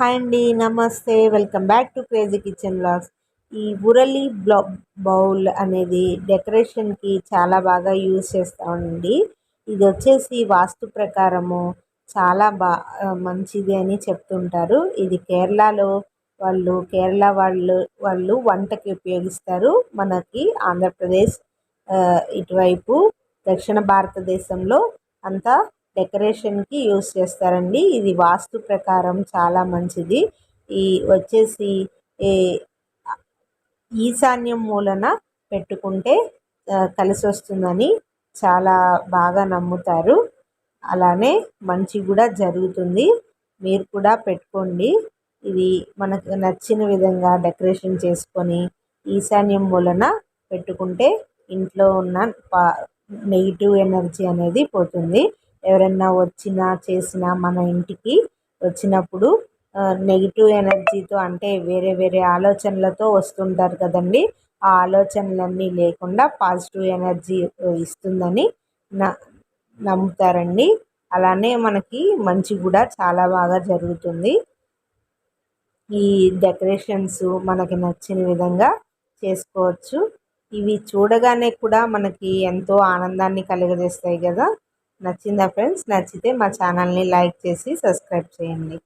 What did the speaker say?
Hi అండి నమస్తే. Welcome back to crazy kitchen blogs ఈ ఉరలి బ్లా బౌల్ అనేది డెకరేషన్కి చాలా బాగా యూజ్ చేస్తామండి. ఇది వచ్చేసి వాస్తు ప్రకారము చాలా బా మంచిది అని చెప్తుంటారు. ఇది కేరళలో వాళ్ళు కేరళ వాళ్ళు వాళ్ళు వంటకి ఉపయోగిస్తారు. మనకి ఆంధ్రప్రదేశ్ ఇటువైపు దక్షిణ భారతదేశంలో అంతా డెకరేషన్కి యూస్ చేస్తారండి. ఇది వాస్తు ప్రకారం చాలా మంచిది. ఈ వచ్చేసి ఈశాన్యం మూలన పెట్టుకుంటే కలిసి వస్తుందని చాలా బాగా నమ్ముతారు. అలానే మంచి కూడా జరుగుతుంది. మీరు కూడా పెట్టుకోండి. ఇది మనకు నచ్చిన విధంగా డెకరేషన్ చేసుకొని ఈశాన్యం మూలన పెట్టుకుంటే ఇంట్లో ఉన్న నెగిటివ్ ఎనర్జీ అనేది పోతుంది. ఎవరన్నా వచ్చినా చేసినా మన ఇంటికి వచ్చినప్పుడు నెగిటివ్ ఎనర్జీతో అంటే వేరే వేరే ఆలోచనలతో వస్తుంటారు కదండి. ఆ ఆలోచనలన్నీ లేకుండా పాజిటివ్ ఎనర్జీ ఇస్తుందని న నమ్ముతారండి. అలానే మనకి మంచి కూడా చాలా బాగా జరుగుతుంది. ఈ డెకరేషన్స్ మనకి నచ్చిన విధంగా చేసుకోవచ్చు. ఇవి చూడగానే కూడా మనకి ఎంతో ఆనందాన్ని కలుగజేస్తాయి కదా. నచ్చిందా ఫ్రెండ్స్? నచ్చితే మా ఛానల్ని లైక్ చేసి సబ్స్క్రైబ్ చేయండి.